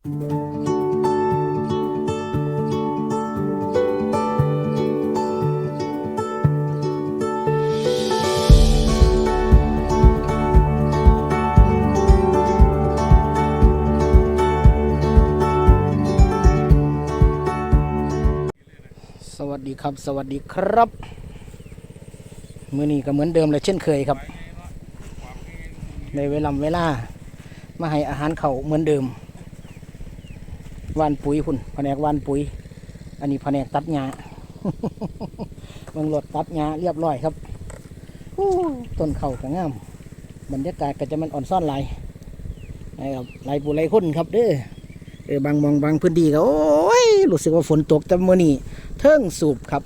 สวัสดีครับ สวัสดีครับ มือนี้ก็เหมือนเดิมเลยเช่นเคยครับในเวลาเวลา มาให้อาหารเขาเหมือนเดิม วานปุ๋ยคุณแผนกวานปุ๋ย อันนี้แผนกตัดหญ้าเมืองรถตัดหญ้าเรียบร้อยครับต้นเข่าก็งามบรรยากาศก็จะมันอ่อนซ่อนหลายนะครับหลายผู้หลายคนครับเด้อเออบางมองบางพื้นที่ก็โอ้ยรู้สึกว่าฝนตกแต่มื่อนี้เทิงสูบครับ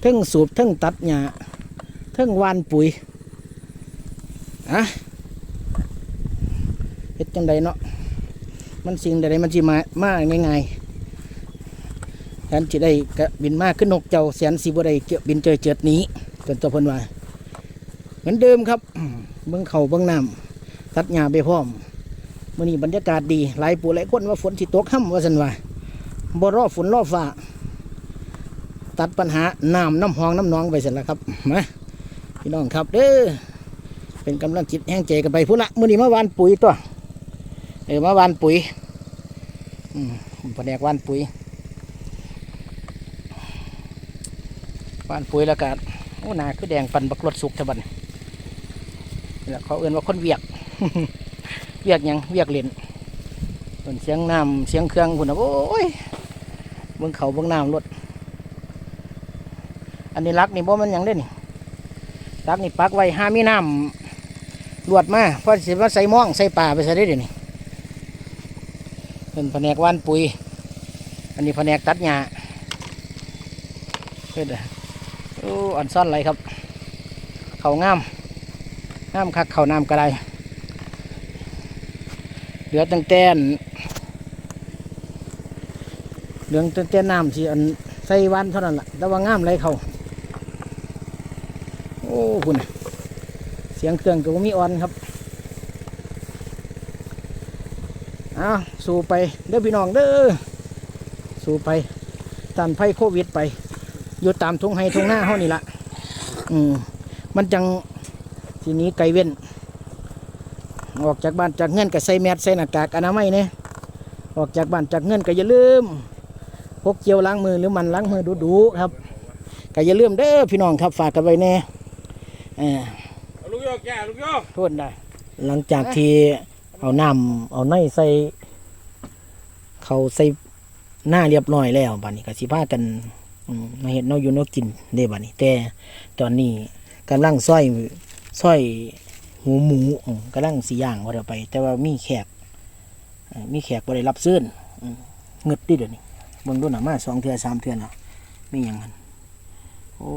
เทิงสูบเทิงตัดหญ้าเทิงวานปุ๋ยอะเฮ็ดจังใดเนาะ มันสิ่งใดมันสิมามาง่ายๆฉันสิได้กะบินมากขึ้นนกเจ้าแสนสิบ่ได้เกี่ยวบินเจอเจิดหนี้จนตัวเพิ่นว่าเหมือนเดิมครับเบิ่งเขาเบิ่งน้ำตัดหญ้าไปพร้อมมื้อนี้บรรยากาศดีหลายผู้หลายคนว่าฝนสิตกค่ำว่าซั่นว่าบ่รอฝนรอฟ้าตัดปัญหาน้ำน้ำห้องน้ำหนองไปเสร็จแล้วครับมาพี่น้องครับเด้อเป็นกำลังจิตแห้งใจกันไปพุ่นละมื้อนี้เมาหวานปุ๋ยตัว เออมาวานปุ๋ยอืมแผนกวานปุ๋ยวานปุ๋ยแล้วก็โอ้หนาคือแดงปันบักรถสุกทบันนี่ล่ะเขาเอื่นว่าคนเวียก เวียกยังเวียกเล่นส่วนเสียงน้ำเสียงเครื่องพุ่นนะโอ้ยเบิ่งเขาเบิ่งน้ำรถอันนี้รักนี่บ่มันยังเด้นี่รักนี่ปักไว้ห้ามีน้ำรวดมาเพราะสิว่าใส่หม่องใส่ป่าไปใส่ได้เดี๋ยวนี้ เป็นแผนกว่านปุ๋ย อันนี้แผนกตัดหญ้าเพื่อนโอ้อ่อนซ่อนไรครับ เขางามงามคักเขาน้ำกระไดเหลือตั้งแต่นเหลืองเต้นน้ำที่อันใส่วันเท่านั้นแหละแต่ว่างามไรเขาโอ้คุณเสียงเครื่องก็บ่มีอ่อนครับเอาสู่ไปเด้อพี่น้องเด้อสู่ไปต้านภัยโควิดไปอยู่ตามทุ่งไฮทุ่งหน้าเฮานี่ละอืมมันจังทีนี้ไกลเว้น ออกจากบ้านจากเงื่อนก็ใส่แมสใส่หน้ากากอนามัยเนี่ยออกจากบ้านจากเงื่อนก็อย่าลืมพกเจียวล้างมือหรือมันล้างมือดูๆครับก็อย่าลืมเด้อพี่น้องครับฝากกันไว้แน่เออเอาลูกโยกแกลูกโยกโทษได้หลังจากที่ เอาน้ำเอาในใส่เขาใส่หน้าเรียบร้อยแล้วบัดนี้ก็สิพากันมาเห็ดเนออยู่เนอกินเด้บัดนี้ แต่ตอนนี้กำลังซอยซอยหูหมูอืมกำลังสีย่างว่าเดี๋ยวไป แต่ว่ามีแขกมีแขกบ่ได้รับเสื้อเงึดดิเดี๋ยวนี้เบิ่งดูหนามาสองเทือสามเทือแล้วมีอย่างนั้นโอ้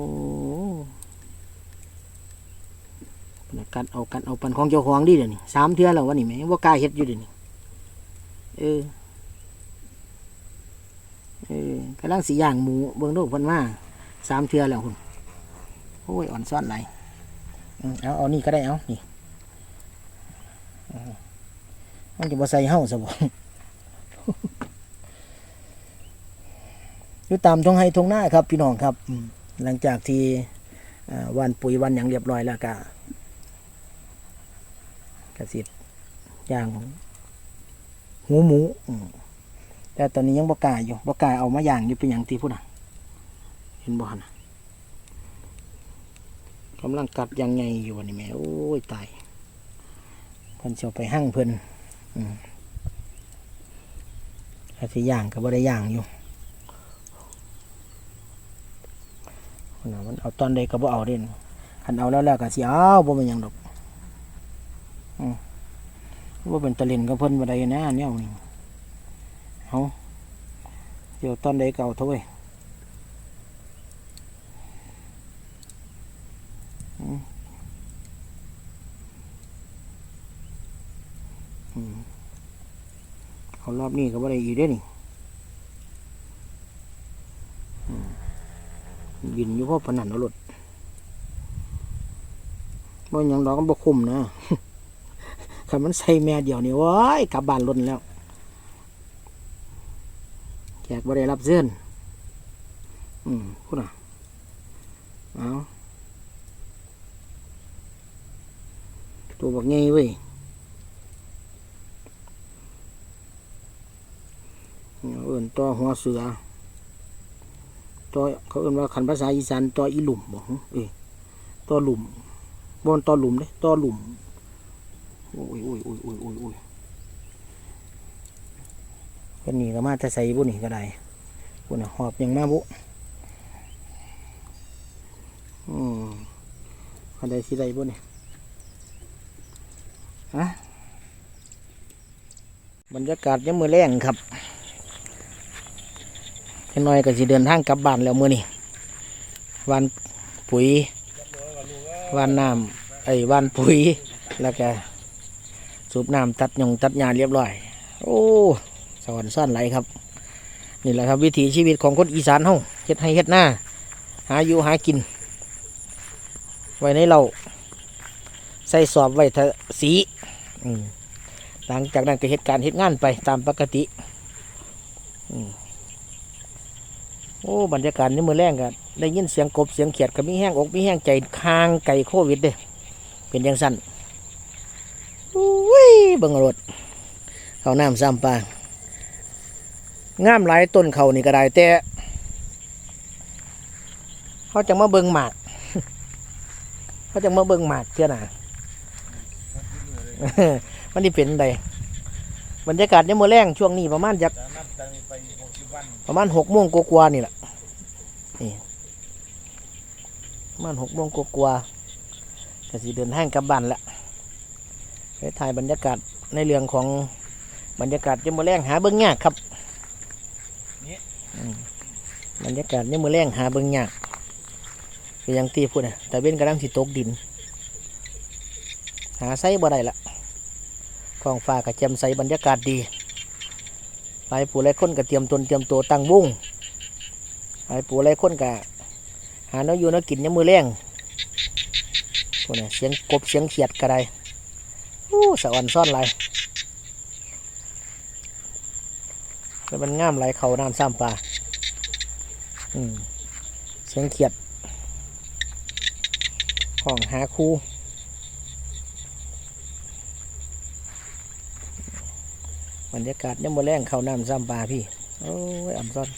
กัดเอากัดเอาปันของเจ้าของดิเดี๋ยวนี้สามเทือแล้ววันนี้แหมว่ากล้าเฮ็ดอยู่เดี๋ยวนี้เออเออกำลังสีย่างหมูเบิ่งดูเพิ่นมาสามเทือแล้วคุณโอ้ยอ่อนซ้อนไหลายอืมเอาเอานี่ก็ได้เอานี่มันจะบ่ใส่เห่าซะบ่อยู่ตามทงไฮทงหน้าครับ พี่น้องครับ หลังจากที่วันปุ๋ยวันอย่างเรียบร้อยแล้วก็ กระสิย่างหูหมูแต่ตอนนี้ยังบกล้าอยู่บกล้าเอามาย่างอยู่เป็นอย่างที่พูดนะเห็นบ่ฮนะกำลังกัดยังไงอยู่วันนี้แม่โอ้ยตายเพิ่นเชียวไปหั่งเพิ่นอืมถ้าสิย่างก็บ่ได้ย่างอยู่คนนะมันเอาตอนใดก็บ่เอาเด่นคันเอาแล้วแล้วก็สิเอาบ่เป็นยังดอก อืมบ่เป็นตะเล่นกับเพิ่นบ่ได้นะแนวนี้เอาเดี๋ยวตอนใดเก็เอาเถอะเว้ยอืมอืมเอารอบนี้ก็บ่ได้อีกเด้นี่ยินอยู่เพราะผนันเอารถบ่ยังดอกก็บ่คุมนะ คันมันใส่แม่เดียวนี่ว้ายกลับบ้านล้นแล้วแขกบ่ได้รับเสื้อนอืมพูดน่ะเอาตัวบักไงเว้ยเอาเอิ่นต่อหัวเสือต่อเขาเอิ่นว่าขันภาษาอีสานต่ออีหลุมบอกเอ้ยต่อหลุมบนต่อหลุมเด้ต่อหลุม อ้ยโอ้ยโอ้ยโอ้ยโอ้ยโอ้ยคนนี้ก็มาจะใส่บุนี่ก็ได้บุนหอบยังมาบุอืมอันใดสิได้บุนี่ฮะบรรยากาศยังมือแรงครับแค่น้อยก็สิเดินทางกลับบ้านแล้วมือนี่วันปุ๋ยวานน้ำไอ้วานปุ๋ยแล้วก็ สูบน้ำตัดยงตัดหญ้าเรียบร้อย โอ้สวรรค์ซ่อนไหลครับ นี่แหละครับ วิถีชีวิตของคนอีสานเฮาเฮ็ดให้เฮ็ดหน้า หาอยู่หากิน ไว้ในเรา ใส่สอบไว้ทสีหลังจากนั้นก็เหตุการณ์เหตุงานไปตามปกติโอ้บรรยากาศนี่มือแรงกันได้ยินเสียงกบเสียงเขียดก็มีแห้งอกมีแห้งใจคางไก่โควิดเด้เป็นยังสั้น เบิ่งรถเขาน้ำซ้ำปางามหลายต้นเขานี่ก็ได้แต่เขาจะมาเบิ่งหมากเขาจะมาเบิ่งหมากเท่าน่ะมันที่เป็นใดบรรยากาศในมือแรงช่วงนี้ประมาณจากจะนับจากนี้ไประมาณหกโมงกว่านี่แหละนี่ประมาณหกโมงกว่าก็สิเดินห้างกลับบ้านละ ไปถ่ายบรรยากาศในเรื่องของบรรยากาศยามมือแรงหาเบิ้งยากครับอืมบรรยากาศยามมือแรงหาเบิ้งยากก็อยังตีพูดนะแต่เว้นกำลังสิตกดิน หาไซบ่ได้ละท้องฟ้ากับแจ่มใสบรรยากาศดีหลายผู้หลายคนก็เตรียมตนเตรียมตัวตั้งวงหลายผู้หลายคนก็หาเนื้ออยู่เนื้อกินยามมือแรงพวกนี้เสียงกบเสียงเขียดก็ได้ อู้สะอ่อนซ่อนหลายแล้วมันงามไหลเขาน้ำซ้ำปลาอืมเสียงเขียดห้องหาคู่บรรยากาศยามมือแรงเขาน้ำซ้ำปลาพี่ โอ้ยอ่ำซ่อน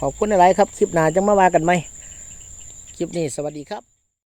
ขอบคุณอะไรครับ คลิปหน้าจะมาว่ากันไหม คลิปนี้สวัสดีครับ